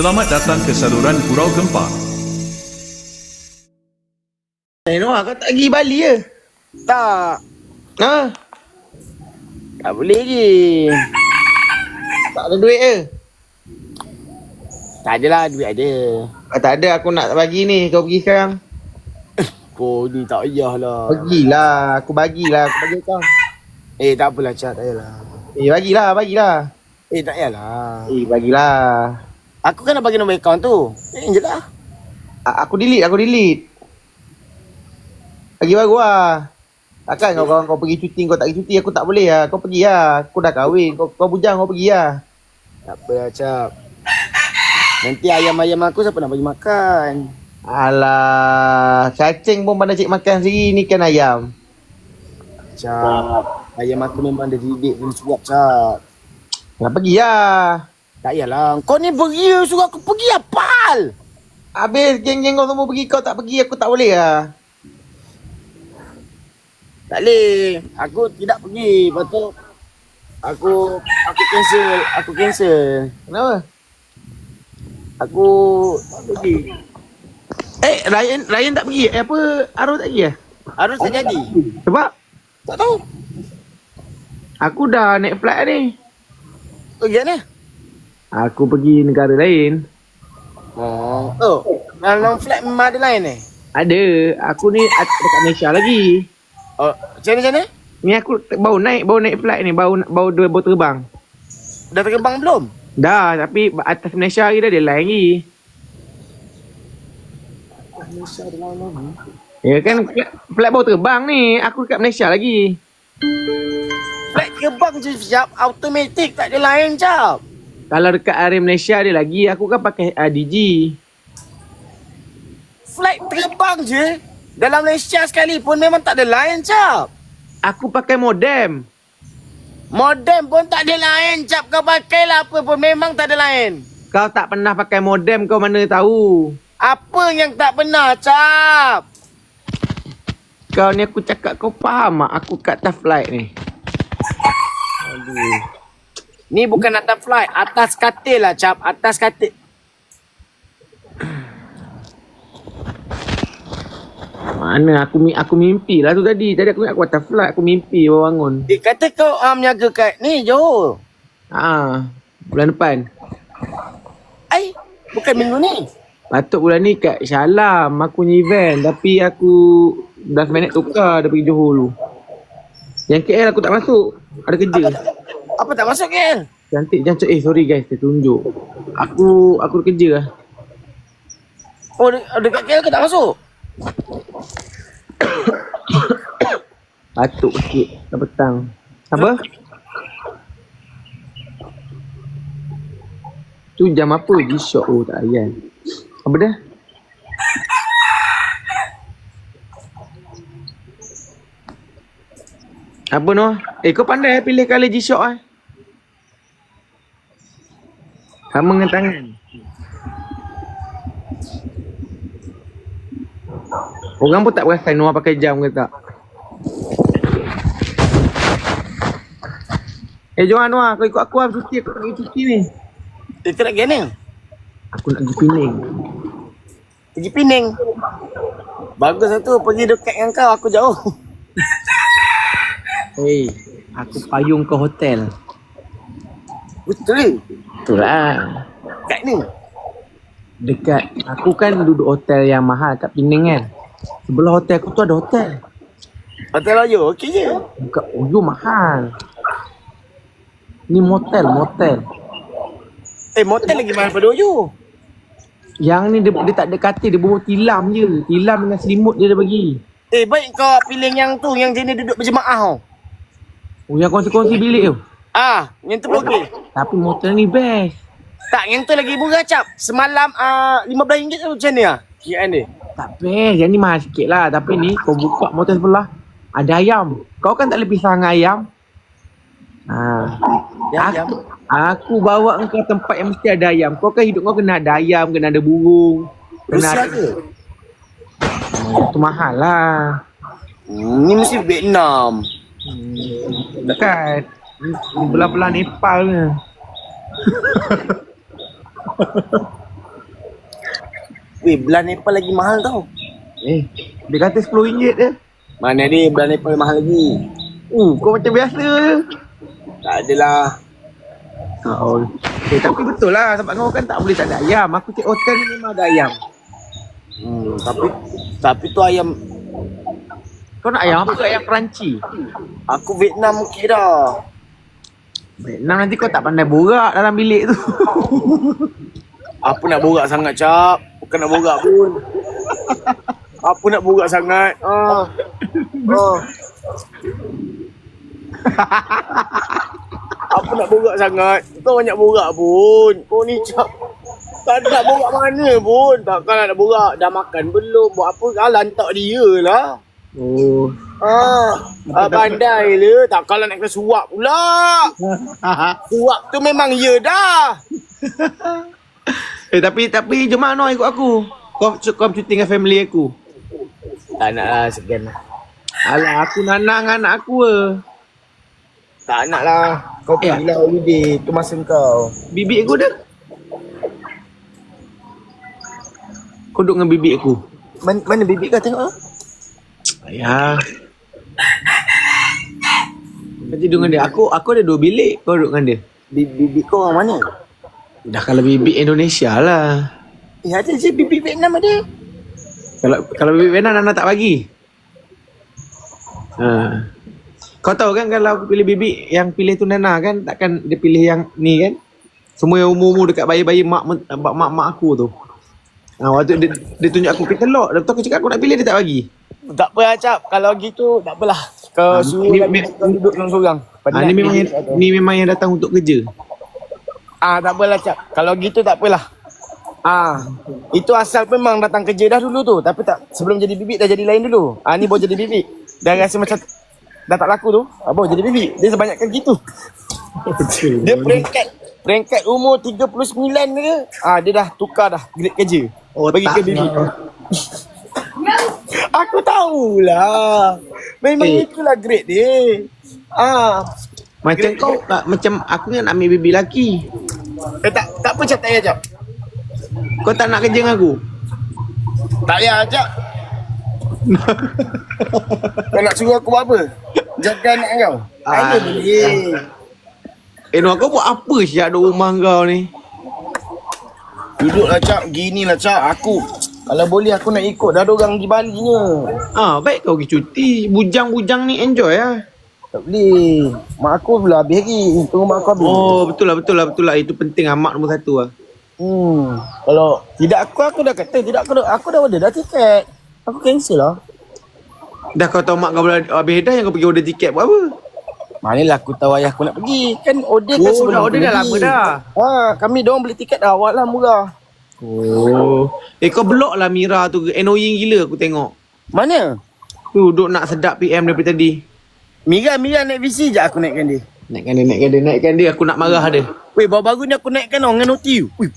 Selamat datang ke saluran Gurau Gempar. Eh Noah kau tak pergi Bali ke? Tak. Ha? Tak boleh lagi. Tak ada duit ke? Tak adalah duit ada. Ah, tak ada aku nak bagi ni kau pergi sekarang. Kau ni tak payahlah. Pergilah aku bagilah aku bagi kau. Eh tak apalah Cak, tak payahlah. Eh bagilah bagilah. Eh tak payahlah. Eh bagilah. Aku kan nak bagi nombor akaun tu. Eh je lah. A- aku delete aku delete. Bagi baru lah. Takkan kau kawan kau pergi cuti kau tak pergi cuti aku tak boleh lah. Kau pergi lah. Aku dah kahwin. Kau, kau bujang kau pergi lah. Tak apalah Cak. Nanti ayam-ayam aku siapa nak bagi makan? Alah, cacing pun pandai cik makan sendiri ni kan ayam. Cak. Ayam aku memang dah didik dan suap Cak. Nak pergi lah. Tak payahlah. Kau ni beria suruh aku pergi apal. Habis geng-geng kau semua pergi kau tak pergi aku tak boleh lah. Tak boleh. Aku tidak pergi. Lepas tu aku aku cancel. Aku cancel. Kenapa? Aku tak pergi. Eh, Ryan Ryan tak pergi. Eh apa? Arrow tak pergi eh? Harus tak jadi. Sebab Tak tahu. aku dah naik flight ni. Pergi mana? Aku pergi negara lain. Oh. Oh. Dalam flat memang ada lain eh? Ada. Aku ni at- dekat Malaysia lagi. Oh. Macam mana, macam mana? Ni aku baru naik, baru naik flight ni. Baru baru dua baru terbang. Dah terbang belum? Dah, tapi atas Malaysia lagi dah dia lain lagi. Malaysia ada lain lagi. Ya kan flight, flight baru terbang ni. Aku dekat Malaysia lagi. Flat terbang je siap. Automatik tak ada lain jap. Kalau dekat area Malaysia dia lagi, aku kan pakai uh, DG. Flight terbang je. Dalam Malaysia sekalipun memang tak ada lain cap. Aku pakai modem. Modem pun tak ada lain cap. Kau pakai lah apa pun memang tak ada lain. Kau tak pernah pakai modem, kau mana tahu? Apa yang tak benar cap? Kau ni aku cakap kau faham tak aku kat atas flight ni? Ni bukan atas flight. Atas katil lah cap. Atas katil. Mana aku aku mimpi lah tu tadi. Tadi aku ingat aku atas flight, aku mimpi baru bangun. Dia kata kau uh, menjaga kat ni Johor. Ha, bulan depan. Ai, bukan minggu ni. Patut bulan ni kat Shalam aku punya event tapi aku dah seminit tukar dah pergi Johor dulu. Yang KL aku tak masuk. Ada kerja. Apa tak masuk kan? Cantik jangan eh sorry guys dia tunjuk. Aku aku kerja lah. Oh, de- dekat KL ke tak masuk? Batuk sikit dah petang. Apa? Tu jam apa? G-Shock. Oh tak layan. Apa dah? Apa Noah? Eh kau pandai eh pilih colour G-Shock eh? Sama dengan tangan. Orang pun tak perasan Noah pakai jam ke tak. Eh jom Noah, kau ikut aku lah cuti. Aku nak pergi cuti ni. Eh, kau nak pergi mana? Aku nak pergi Pening. Pergi Pening. Bagus lah tu. Pergi dekat dengan kau. Aku jauh. Hey, aku payung ke hotel. Betul. Betul lah. Kat ni. Dekat, aku kan duduk hotel yang mahal kat Pening kan. Sebelah hotel aku tu ada hotel. Hotel Loyo. Okey je. Bukan Oyo mahal. Ni motel, motel. Eh, motel lagi mahal pada Oyo. Yang ni dia, dia tak ada katil, dia bawa tilam je. Tilam dengan selimut dia dah bagi. Eh, baik kau pilih yang tu. Yang jenis duduk berjemaah tau. Oh, yang kongsi-kongsi bilik tu. Ah, yang tu pun okey. Tapi motel ni best. Tak, yang tu lagi murah cap. Semalam ah RM15 tu macam ni ah. Kiraan dia. Tak best. Yang ni mahal sikit lah. Tapi ni kau buka motel sebelah. Ada ayam. Kau kan tak boleh pisah dengan ayam. Ha. Yang aku, ayam. aku bawa kau tempat yang mesti ada ayam. Kau kan hidup kau kena ada ayam, kena ada burung. Kena Rusia ada, ke? Itu mahal lah. Hmm, ni mesti Vietnam. Dekat. Ni Belah-belah Nepal ni. Weh, belah Nepal lagi mahal tau. Eh, dia kata RM10 je. Mana dia belah Nepal mahal lagi. Uh, kau macam biasa je. Tak adalah. Oh. Eh, tapi betul lah sebab kau kan tak boleh tak ada ayam. Aku cek hotel ni memang ada ayam. Hmm, tapi tapi tu ayam Kau nak ayam apa? Ayam crunchy. aku Vietnam okey dah. Vietnam nanti kau tak pandai borak dalam bilik tu. Apa nak borak sangat cap? Bukan nak borak pun. Apa nak borak sangat? Ah. Ah. Apa nak borak sangat? Kau banyak borak pun. Kau ni cap. Tak nak borak mana pun. Takkan nak borak. Dah makan belum? Buat apa? Ah, lantak dia lah. Oh. Ah, ah pandai le. Takkanlah nak kena suap pula. Suap tu memang ya dah. eh tapi tapi jom mana ikut aku. Kau kau cuti dengan family aku. Tak nak lah segan lah. Alah aku nanang anak aku ke. Tak nak lah. Kau Eh. pergilah holiday. Tu masa kau. Bibik aku dah. Kau duduk dengan bibik aku. Man, mana bibik kau tengok lah? Ayah. Kau tidur dengan dia. Aku aku ada dua bilik. Kau duduk dengan dia. Bibik, kau orang mana? Dah kalau bibik Indonesia lah. Eh ada je bibik Vietnam ada. Kalau kalau bibik Vietnam Nana tak bagi. Ha. Kau tahu kan kalau aku pilih bibik yang pilih tu Nana kan takkan dia pilih yang ni kan. Semua yang umur-umur dekat bayi-bayi mak mak mak, mak aku tu. Ha, waktu dia, dia tunjuk aku katalog, lepas tu aku cakap aku nak pilih dia tak bagi. Tak apa lah Cap. Kalau gitu tak apalah. Kau Ah, suruh ni- lagi kau duduk seorang-seorang. Ha, ni memang yang, ni memang yang datang untuk kerja. Ah tak apalah Cap. Kalau gitu tak apalah. Ah, itu asal memang datang kerja dah dulu tu. Tapi tak sebelum jadi bibik dah jadi lain dulu. Ah ni baru jadi bibik. Dah rasa macam dah tak laku tu. Ah baru jadi bibik. Dia sebanyakkan gitu. Dia peringkat peringkat umur 39 ke. Ah dia dah tukar dah grade kerja. Oh, bagi ke bibik. Aku tahulah. Memang Eh. itulah grade dia. Ah, Macam kau tak, macam aku kan nak ambil bibik lelaki. eh tak tak apa payah Cap. Kau tak nak kerja dengan aku? Tak payah Cap. kau nak suruh aku buat apa? Jaga anak kau. Ah. Ada boleh. Eh Noah kau buat apa siap duduk rumah kau ni? Duduklah Cap, ginilah Cap. Aku kalau boleh aku nak ikut dah ada orang pergi Bali nya. Ah, baik kau pergi cuti. Bujang-bujang ni enjoy lah. Tak boleh. Mak aku pula habis lagi. Tunggu mak aku habis. Oh, betul lah, betul lah, betul lah. Itu penting amat nombor satu lah. Hmm. Kalau tidak aku aku dah kata tidak aku dah, aku dah order dah tiket. Aku cancel lah. Dah kau tahu mak kau boleh habis dah yang kau pergi order tiket buat apa? Manalah aku tahu ayah aku nak pergi. Kan order kan Oh, sebelum dah order dah lama dah. Ha, kami diorang beli tiket dah awal lah murah. Oh. Eh kau block lah Mira tu. Annoying gila aku tengok. Mana? Tu duduk nak sedap PM daripada tadi. Mira, Mira naik VC je aku naikkan dia. Naikkan dia, naikkan dia, naikkan dia. Aku nak marah dia. Weh, baru-baru ni aku naikkan orang dengan noti. Weh.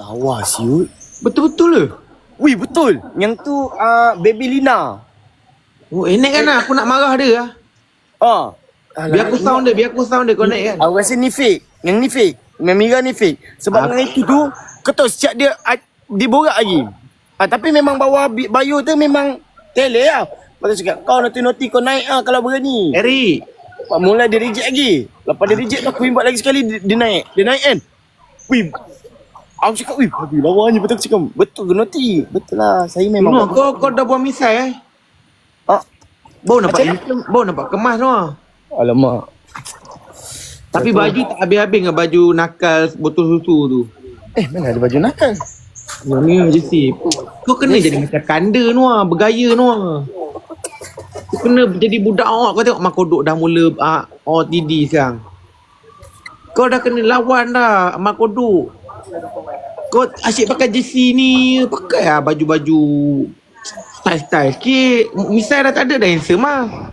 Lawa siut. Betul-betul ke? Weh, betul. Yang tu uh, Baby Lina. Oh, eh naikkan lah. Aku nak marah dia lah. Ah. Biar aku sound dia, biar aku sound dia. Kau naik kan? Aku rasa ni fake. Yang ni fake. Yang Mira ni fake. Sebab Ah. dengan itu tu, sejak dia, ah, dia borak lagi. Ah, tapi memang bawah bi- bio tu memang tele lah. Lepas tu cakap, kau noti-noti kau naik ah kalau berani. Eric. Lepas mula dia reject lagi. Lepas dia reject tu aku invite lagi sekali dia, dia naik. Dia naik kan. Wih. Aku cakap, wih, aduh lawanya betul aku cakap. Betul ke noti? Betul lah. Saya memang. Noah, kau, kau dah buat misai eh? Ah, Bau nampak bau nampak kemas Noah. alamak. Tapi baju tak habis-habis dengan baju nakal botol susu tu. Eh, mana ada baju nakal? Yang ni jersey. Kau kena jadi macam kanda Noah, bergaya Noah. Kau kena jadi budak awak. Kau tengok mak kodok dah mula ah, OTD sekarang. Kau dah kena lawan dah mak kodok. Kau asyik pakai jersey ni, pakai lah baju-baju style-style sikit. Misal dah tak ada dah handsome lah.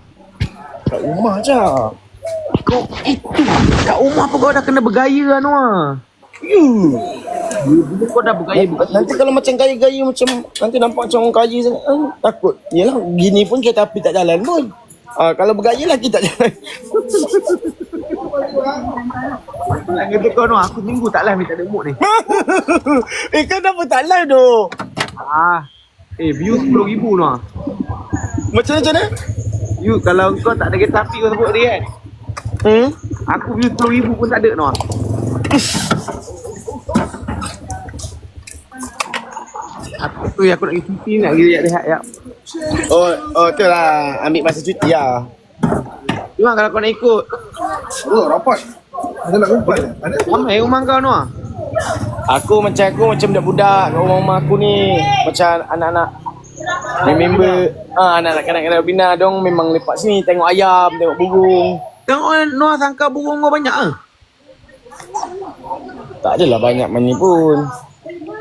Kat rumah je. Kau itu kat rumah apa kau dah kena bergaya lah Noah. You. Dulu kau dah bergaya bergaya. Nanti kalau macam gaya-gaya macam nanti nampak macam orang kaya sangat. Eh, takut. Yalah, gini pun kereta api tak jalan pun. Ah, kalau bergaya lagi tak jalan. Nak kata kau Noah, aku minggu tak live ni tak ada mood ni. eh kau kenapa tak live tu? Ah. Eh, view 10,000 Noah. Macam macam mana? You kalau kau tak ada kereta api kau sebut dia kan. Hmm? Aku view 10,000 pun tak ada Noah. Aku tu yang aku nak pergi cuti nak pergi rehat-rehat ya. Oh, oh tu lah. Ambil masa cuti lah. Cuma kalau kau nak ikut, Oh, rapat. Ada nak? Ada. ramai rumah kau Noah. Aku macam aku macam budak-budak kat rumah-rumah aku ni. Macam anak-anak member ah anak-anak kanak-kanak bina dong memang lepak sini tengok ayam, tengok burung. Tengok orang Noah sangka burung kau banyak ah. Tak adalah banyak mana pun.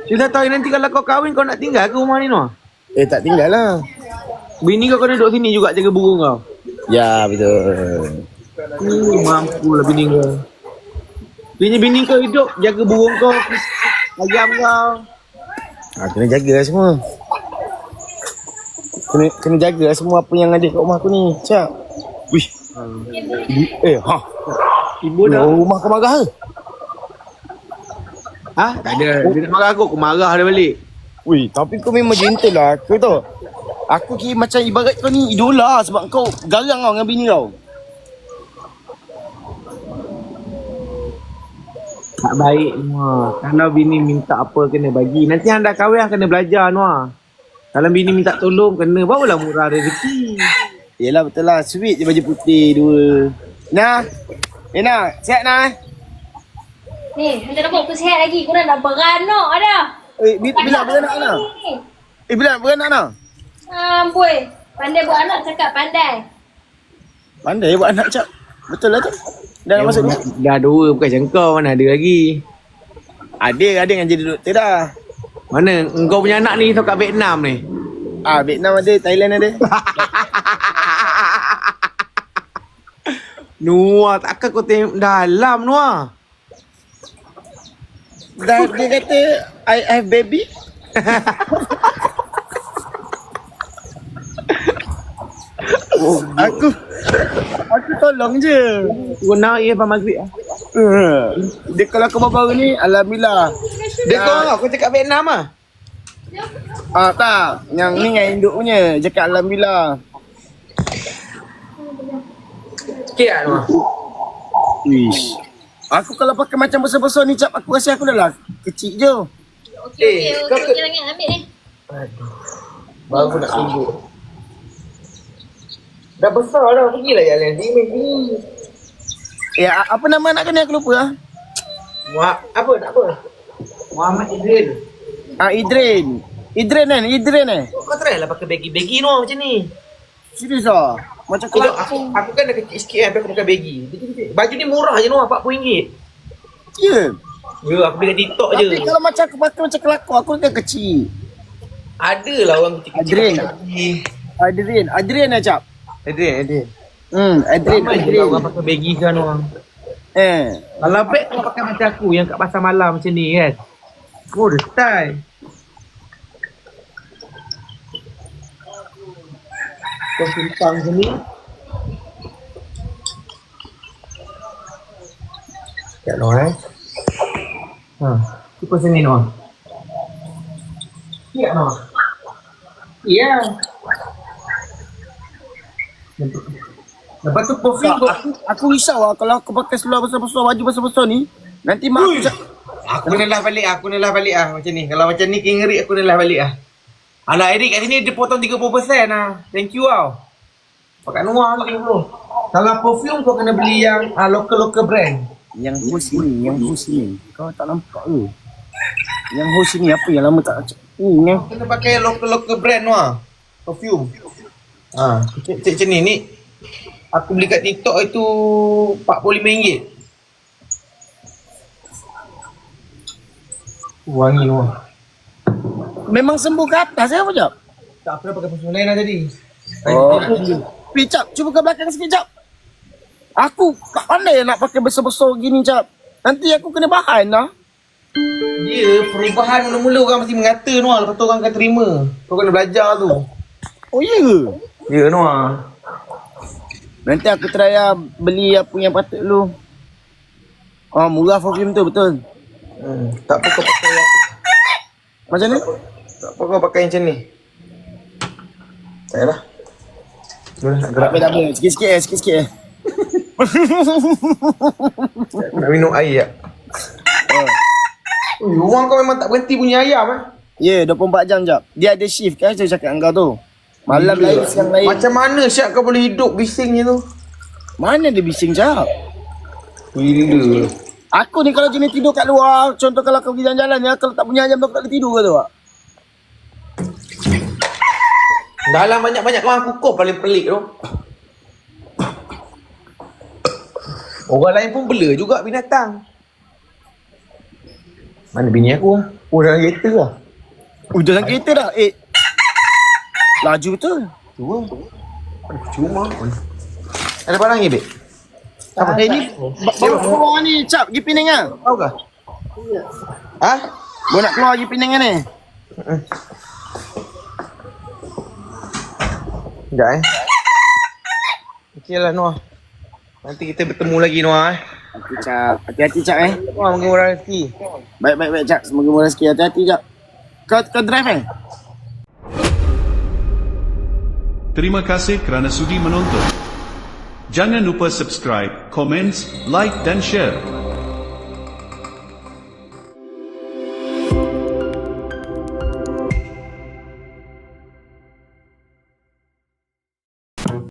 Kita tahu nanti kalau kau kahwin kau nak tinggal ke rumah ni Noah? Eh tak tinggal lah. Bini kau kena duduk sini juga jaga burung kau. Ya betul. Hmm, mampu lah bini kau. Bini-bini kau hidup jaga burung kau, ayam kau. Ah, kena jaga lah semua. Kena kena jaga lah semua apa yang ada kat rumah aku ni. Cak. Wih. Eh, ha. Ibu dah. Oh, rumah kau marah ke? Ha? Tak ada. Dia nak marah aku, aku marah dia balik. Wih, tapi kau memang gentle lah aku tu. Aku kira macam ibarat kau ni idola sebab kau garang kau dengan bini kau. Tak baik Noah. Kalau bini minta apa kena bagi. Nanti anda kahwin kena belajar Noah. Kalau bini minta tolong kena barulah murah rezeki. Yelah betul lah. Sweet je baju putih dua. Nah. Eh nah. Sihat nah. Ni, macam nampak aku sihat lagi. Korang dah beranak dah. Eh, bila, bila beranak? Ni. Eh, bila beranak nah? Amboi. Pandai buat anak cakap pandai. Pandai buat anak cap. Betul lah tu. Dah nak masuk ni. Dah dua bukan macam kau mana ada lagi. Ada, ada yang jadi doktor dah. Mana engkau punya anak ni tu kat Vietnam ni. Ah, Vietnam ada, Thailand ada. Noah, takkan kau tengok dalam Noah. Dah dia kata I have baby. aku aku tolong je. Kau nak ia apa maghrib ah. Uh, dia kalau kau baru ni alhamdulillah. Dia kau tengok kau cakap Vietnam ah. Ah tak, yang ni yang induk punya cakap alhamdulillah. Sikit ah Noah. Wish. Aku kalau pakai macam besar-besar ni cap aku rasa aku dah lah kecil je. Okey, Eh, okey, kau okey. ke- Okey, langit ambil ni. Baru nak tunjuk. Dah besar dah pergilah jalan sini. Eh a- apa nama anak kau ni aku lupa ah. Wah, apa tak apa. Muhammad Idril. Ah Idrin. Idrin kan? Idrin eh? Kau try lah pakai bagi-bagi Noah macam ni. Serius ah? Macam Kalau kalau aku, aku kan dah kecil sikit kan, tapi aku pakai bagi. Baju ni murah je Noah, RM40. Ya. Ya, aku beli kat TikTok je. Tapi kalau macam aku pakai macam kelakar aku kan kecil. Ada lah orang kecil-kecil. Adrian. pakai. Adrian, Adrian lah cap. Adrian, Adrian. Hmm, Adrian, Ramai Adrian. orang pakai bagi kan orang. Eh, Kalau beg kau pakai macam aku yang kat pasar malam macam ni kan. Oh, the style. Kau simpang macam ni. Tak Noah eh. Ha, tu pasal ni Noah. Ya Noah. Ya. Lepas tu kau aku, aku risau lah kalau aku pakai seluar besar-besar, baju besar-besar ni. Nanti mak aku cak, Aku nelah balik ah, aku nelah balik ah macam ni. Kalau macam ni king ngeri aku nelah balik ah. Anak Erik kat sini dia potong 30% ah. Thank you tau. Pakai Noah tu dulu. Kalau perfume kau kena beli yang ah, local-local brand. yang host ni, yang host ni. Kau tak nampak ke? Yang host ni apa yang lama tak Ni yang Kena pakai local-local brand Noah. Perfume. Ah, cek cek macam ni ni. Aku beli kat TikTok itu RM45. Wangi Noah. Memang sembuh ke atas ya apa jap? Tak apa pakai perfume lain lah tadi. Oh. Pi cap, cuba ke belakang sikit cap. Aku tak pandai nak pakai besar-besar gini cap. Nanti aku kena bahan lah. Dia perubahan mula-mula orang mesti mengata Noah lepas tu orang akan terima. Kau kena belajar tu. Oh iya ke? Ya Noah. Nanti aku try lah beli apa yang patut dulu. Oh, murah for cream tu betul. Hmm. Tak apa kau pakai yang, Macam ni? Tak apa kau pakai macam ni. Tak payahlah. Boleh nak Tak gerak. apa, tak apa. Sikit-sikit eh, sikit-sikit eh. Nak minum air tak? Oh. Ui, rumah kau memang tak berhenti punya ayam eh. Ya, yeah, 24 jam jap. Dia ada shift kan saya cakap dengan kau tu. Malam lain, siang lain. Macam mana Syak kau boleh hidup bisingnya tu? Mana dia bising jap? Gila. Aku ni kalau jenis tidur kat luar, contoh kalau kau pergi jalan-jalan ya, kalau tak punya ayam tu aku tak boleh tidur ke tu? Wak? Dalam banyak-banyak kawan kukuh paling pelik tu. Orang lain pun bela juga binatang. Mana bini aku lah? Oh, dalam kereta lah. Oh, dalam kereta dah. Eh. Laju betul. Tu lah. Aduh, cuma. Ada barang ni, Bek? Apa? Eh, ni ba- bawa keluar ni, cap, pergi Penang ah. Tahu kah? Ha? Bawa nak keluar pergi Penang ni. Sekejap eh. Okey lah, Noah. Nanti kita bertemu lagi, Noah eh. Hati cap. Hati-hati cap eh. Noah, mungkin orang rezeki. Baik baik baik cap. Semoga murah rezeki. Hati-hati cap. Kau kau drive eh? Terima kasih kerana sudi menonton. Jangan lupa subscribe, komen, like dan share.